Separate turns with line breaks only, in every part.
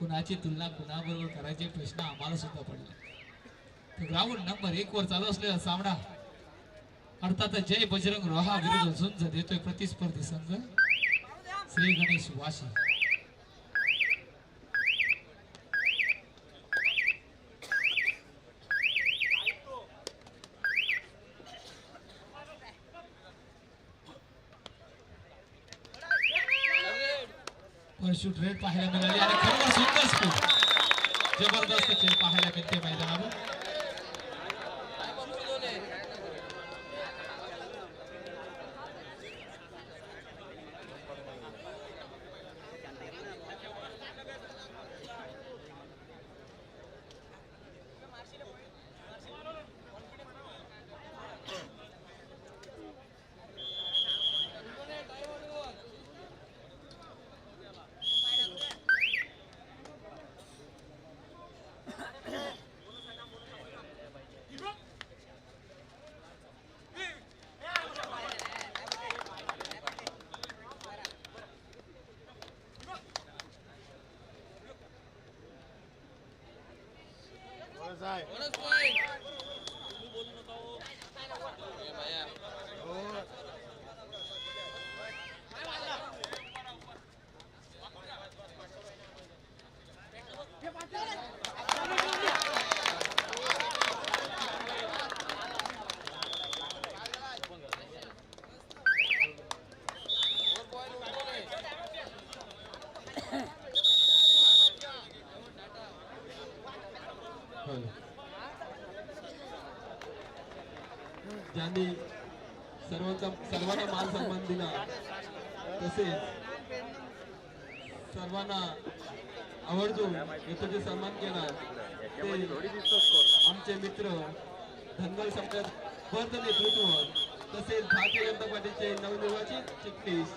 कुणाची तुलना कुणाबरोबर करायचे प्रश्न आम्हाला सुद्धा पडले. ग्राउंड नंबर एक वर चालू असलेला सामना. अर्थात जय बजरंग रोहा विरुद्ध झुंज देतोय प्रतिस्पर्धी संघ. श्री गणेश वाशी. परशूट रेड पाहायला मिळाली आणि खरोखर सुंदर स्कोर. जबरदस्त खेळ पाहायला मिळते मैदानावर. rồi Thank you.
ज्यांनी सर्वांचा सर्वांना मान सन्मान दिला तसेच सर्वांना आवर्जून येथे सन्मान केला ते आमचे मित्र धनगर समाजात वर्ध नेतृत्व तसेच भारतीय जनता पार्टीचे नवनिर्वाचित चिटणीस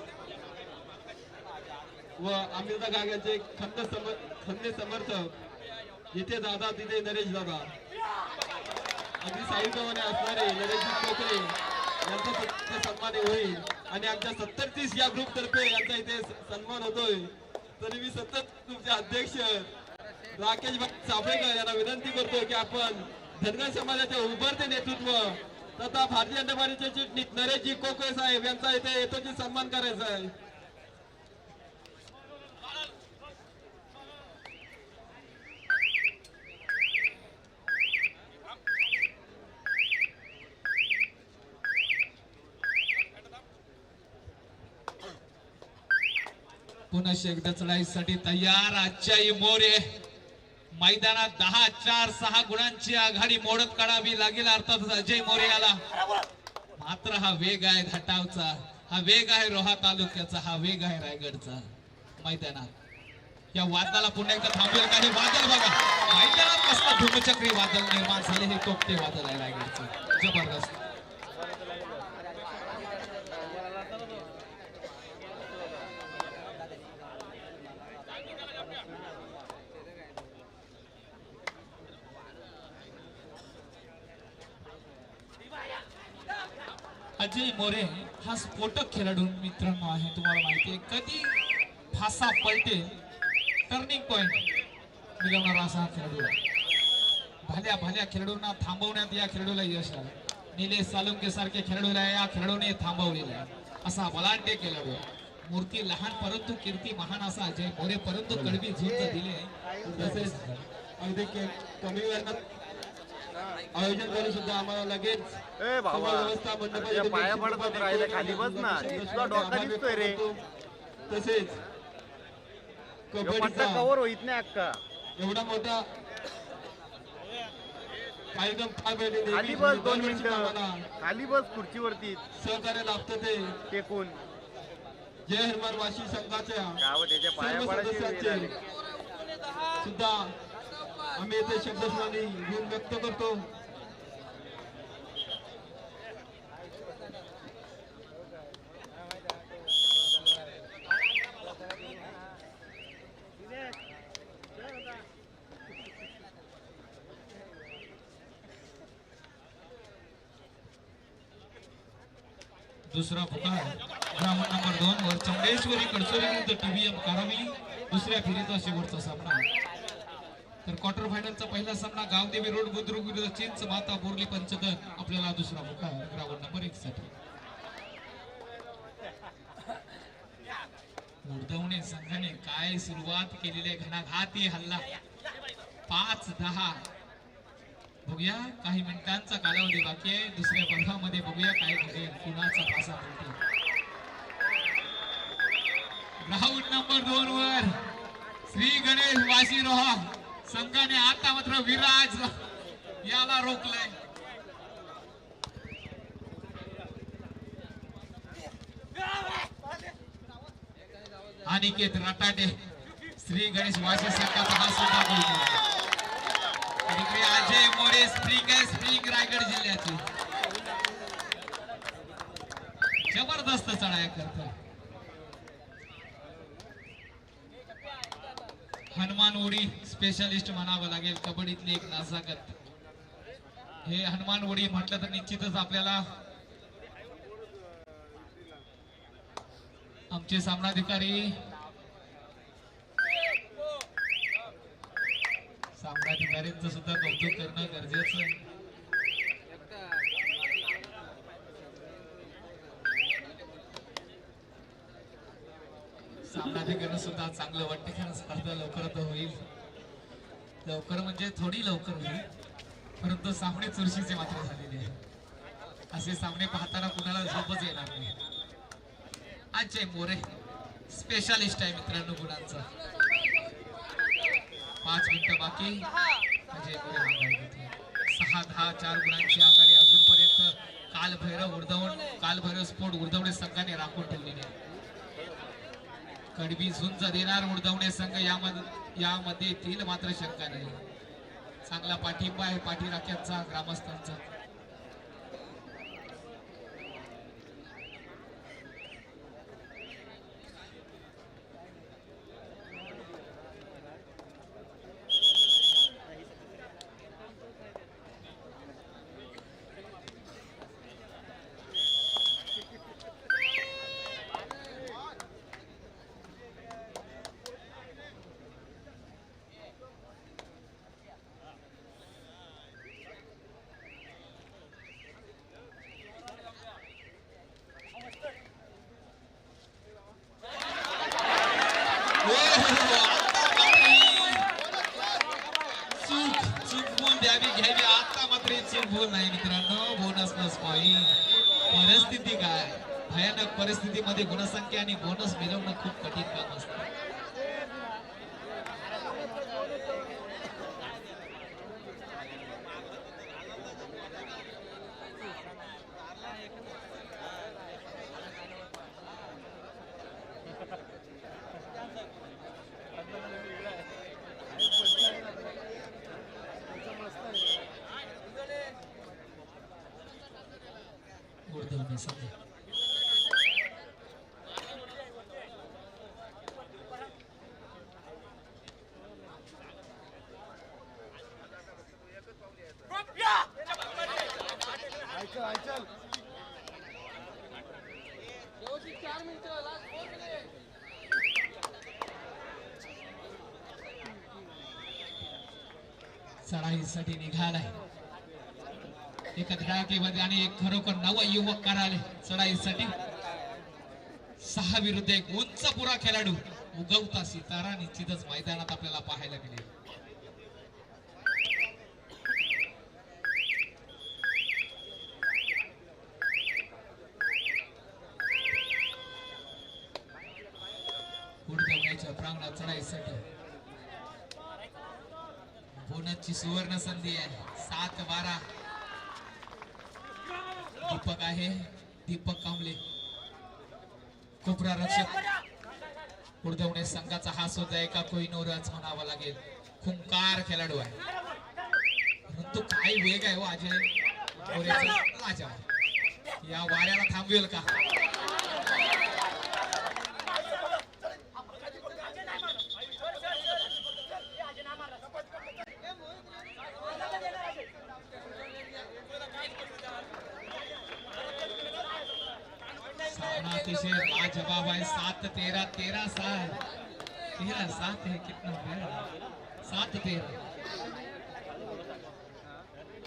व अमिता गागांचे खंड सम खंदे समर्थक जिथे दादा तिथे नरेश दादा. अगदी साहित्यवाने असणारे नरेशजी कोकरे यांचा सत्य सन्मान होईल. आणि आमच्या सत्तर तीस या ग्रुप तर्फे यांचा इथे सन्मान होतोय. तरी मी सतत तुमचे अध्यक्ष राकेश भक्त चाफळेकर यांना विनंती करतो की आपण धनगर समाजाचे उभरते नेतृत्व तथा भारतीय जनता पार्टीचे चिटणीस नरेशजी कोकरे साहेब यांचा इथे येतोची सन्मान करायचा आहे.
पुन्हा एकदा चढाईसाठी तयार. आजच्याही मोरे. मैदानात दहा चार सहा गुणांची आघाडी मोडत काढावी लागेल अर्थातच अजय मोरे याला. मात्र हा वेग आहे घाटावचा. हा वेग आहे रोहा तालुक्याचा. हा वेग आहे रायगडचा. मैदानात. या वादळाला पुन्हा एकदा थांबेल का? हे वादळ बघा. मैदानात कसला धूमचक्री वादळ निर्माण झाले? हे तोपते वादळ आहे रायगडचं. जबरदस्त. अजय मोरे हा स्फोटक खेळाडू मित्रांनो आहे. तुम्हाला माहिती आहे कधी फासा पलटे टर्निंग पॉइंट मिळवणारा असा हा खेळाडू आहे. भल्या भल्या खेळाडूंना थांबवण्यात या खेळाडूला यश आलं. निलेश सालुंके सारखे खेळाडूला या खेळाडूने थांबवलेला आहे. असा बलाढ्य खेळाडू आहे. मूर्ती लहान परंतु कीर्ती महान असा अजय मोरे परंतु कडवी झुंज दिली. आहे
तसेच अगदी कमी वेळात आयोजन करून सुद्धा आम्हाला लगेच व्यवस्था
दिसतोय रे.
तसेच कबड्डीचा
कवर होईत नाही अक्का.
एवढा मोठा कार्यक्रम पडले
खाली बस दोन मिनिटं. खाली बस खुर्चीवरती.
सहकार्य लाभतं ते.
टेकून
जय हनुमान वाशी संघाच्या. सुद्धा आम्ही येथे शब्दस्वानी घेऊन व्यक्त करतो.
दुसरा पुकार ग्राउंड नंबर दोन वर चंडेश्वरी कडसोरी विरुद्ध टीव्हीएम कारावी दुसऱ्या फेरीचा शेवटचा सामना. तर क्वार्टर फायनलचा पहिला सामना गावदेवी रोड बुद्रुक विरुद्ध चिंच माता बोर्ली पंचगन आपल्याला दुसरा पुकार ग्राउंड नंबर एक साठी. उर्दवणे संघाने काय सुरुवात केलेली आहे? घणाघाती हल्ला. पाच दहा. बघूया. काही मिनिटांचा कालावधी बाकी आहे. दुसऱ्या बर्फामध्ये बघूया काय घडेल. कुणाचा पासा राऊंड नंबर दोन वर श्री गणेश वाशीरोहा संघाने आता मात्र विराज याला रोखलंय. अनिकेत रटाटे श्री गणेश वाशी संघाचा हा सुद्धा इकडे अजय मोरे स्प्रिंग आहे स्प्रिंग रायगड जिल्ह्याची. जबरदस्त चढाया करतो हनुमान उडी स्पेशलिस्ट म्हणावं लागेल कबड्डीतली एक नासागत. हे हनुमान उडी म्हटलं तर निश्चितच आपल्याला आमचे सामनाधिकारी सामनाधिकाऱ्यांचं सुद्धा कौतुक करणं गरजेचं आहे. सुद्धा चांगलं वाटतं कारण स्पर्धा लवकरात होईल. लवकर म्हणजे थोडी लवकर होईल परंतु सामने चुरशीचे मात्र झालेले आहे. असे सामने पाहताना कुणाला झोपच येणार नाही. अजय मोरे स्पेशालिस्ट आहे मित्रांनो गुणांचा. पाच मिनिटं बाकी अजय मोरे आघाडी घेतली. सहा हा चार गुणांची आघाडी अजूनपर्यंत कालभैरव उर्धवण कालभैरव स्पोर्ट संघाने राखून ठेवलेली आहे. कडबी झुंज देणार उडदवणे संघ यामध्ये यामध्ये येतील मात्र शंका नाही. चांगला पाठिंबा आहे पाठीराख्यांचा ग्रामस्थांचा हो, हो, आता मात्र चूक चूक बोल द्यावी घ्यावी आता मात्र ही चूक बोल नाही मित्रांनो. बोनस प्लस पॉईंट परिस्थिती काय? भयानक परिस्थितीमध्ये गुणसंख्या आणि बोनस मिळवणं खूप कठीण काम असतं उर्दवणे संघ चढाईसाठी निघालाय. एका धडाकेमध्ये आणि एक खरोखर नव युवक कराले चढाईसाठी. सहा विरुद्ध एक उंच पुरा खेळाडू उगवता सितारा निश्चितच मैदानात आपल्याला पाहायला मिळेल. प्रांगणात चढाईसाठी. बोनसची सुवर्ण संधी आहे. सात बारा. दीपक आहे. दीपक कांबळे. कोपरा रक्षक. उडदवणे संघाचा हा सुद्धा एका कोहिनूरच म्हणावा लागेल. खुंकार खेळाडू आहे. परंतु काय वेग आहे हो अजय. या वाऱ्याला थांबवेल का सामना अतिशय लाजवाब आहे. सात तेरा तेरा सात तेरा सात है कितना तेरा सात तेरा.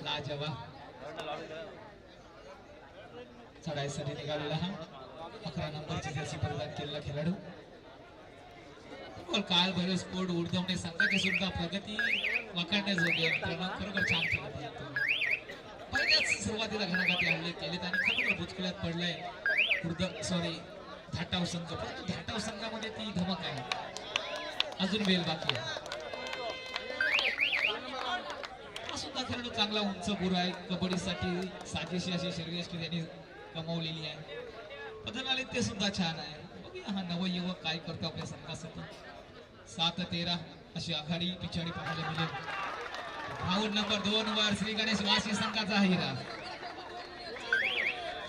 लाजवाब. चढाईसाठी निघालेला हा. अकरा नंबरची जर्सी प्रदान केलेला खेळाडू. काल बरेच स्पोर्ट उर्धवणे संघाची सुद्धा प्रगती वाकडण्याजोगे खरोखर छान खेळत पहिल्याच सुरुवातीला घणाघाती हल्ले केलेत आणि खरोखर बुचकुल्यात पडलंय. उर्ध सॉरी धाटाव संघ. परंतु धाटाव संघामध्ये ती धमक आहे. अजून वेल बाकी आहे. सुद्धा खेळाडू चांगला उंच गुरु आहे. कबड्डीसाठी साजेशी अशी शरीरयष्टी त्यांनी कमवलेली आहे. पदनाले ते सुद्धा छान आहे. बघूया हा नवयुवक काय करतो आपल्या संघासाठी. सात तेरा अशी आघाडी पिछाडी पाहायला मिळेल. भाऊ नंबर दोन वर श्री गणेश वासी संघाचा हिरा.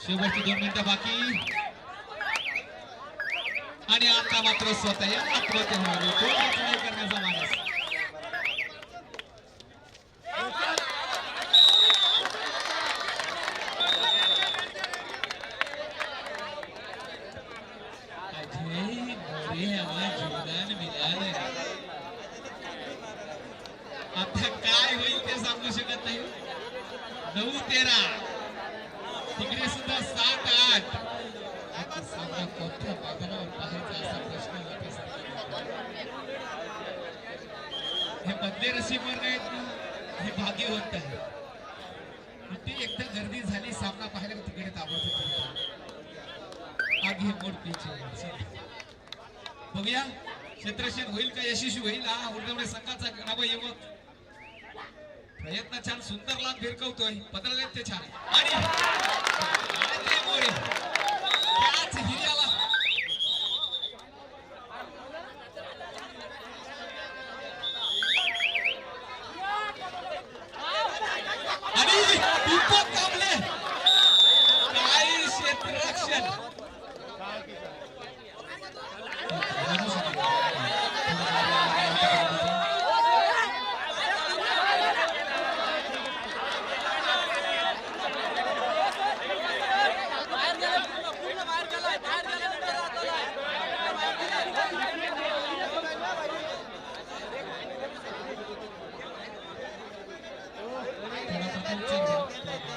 शेवटची दोन मिनिटं बाकी. आणि आता मात्र स्वतः आत्महत्या होणार करण्याचा मानस? आता काय होईल ते सांगू शकत नाही. नऊ तेरा. तिकडे सुद्धा सात आठ. आता सामना कोणत्या मैदानावर पाहायचा असा प्रश्न हे मधले रसिकर नाहीत हे हे होत आहे. कुठे एकदा गर्दी झाली सामना पाहायला तिकडे ताबडतोब फिरतात. आगे मोड पीछे. बघूया क्षेत्रक्षण होईल का यशस्वी होईल? हा उलटवडे संघाचा नव युवक. प्रयत्न छान सुंदर लाभ भिरकवतोय. पत्र ते छान. आणि मोरे त्याच हिऱ्याला आणि दीपक कांबळे काय क्षेत्ररक्षण थोडा प्रथम चर्चा.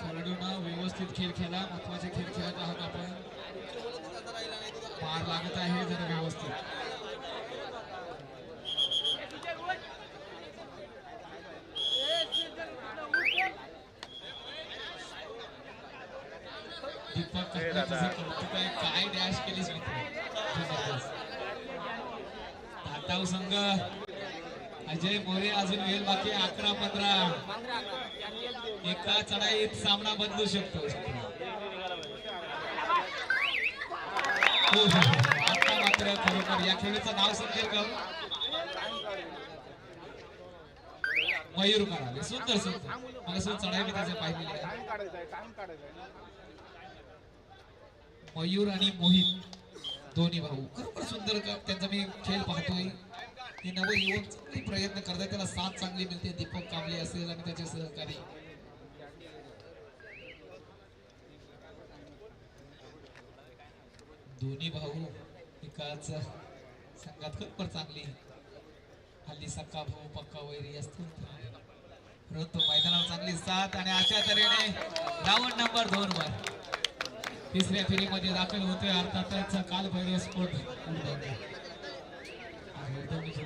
खेळाडूंना व्यवस्थित खेळ खेळा महत्त्वाचे खेळ खेळत आहोत आपण. मार लागत आहे जरा व्यवस्थित. काय? डॅश केलीस मित्र? संघ. अजय मोरे अजून वेळ बाकी अकरा पंधरा. एका चढाईत सामना बदलू शकतो. हो, आता मात्र खरोखर या खेळाचं नाव समजेल का मयूर करावे सुंदर सुंदर मला सुद्धा चढाई मी त्याचे पाहिलेले मयूर आणि मोहित दोन्ही भाऊ. खरोखर सुंदर त्यांचा मी खेळ पाहतोय. ते नवं येऊन प्रयत्न करतात त्याला साथ चांगली मिळते. दीपक कांबळे असेल आणि त्याचे सहकारी. दोन्ही भाऊ एकाच संघात खरोखर चांगली हल्ली सक्का भाऊ पक्का वैरी असतो. परंतु मैदानावर चांगली साथ आणि अशा तऱ्हेने राऊंड नंबर दोन वर तिसऱ्या फेरीमध्ये दाखल होतोय अर्थातच काल भैरव स्पोर्ट.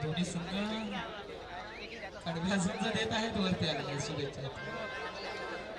दोन्ही संघ. कडव्या संघ देत आहेत वरती आलेल्या शुभेच्छा.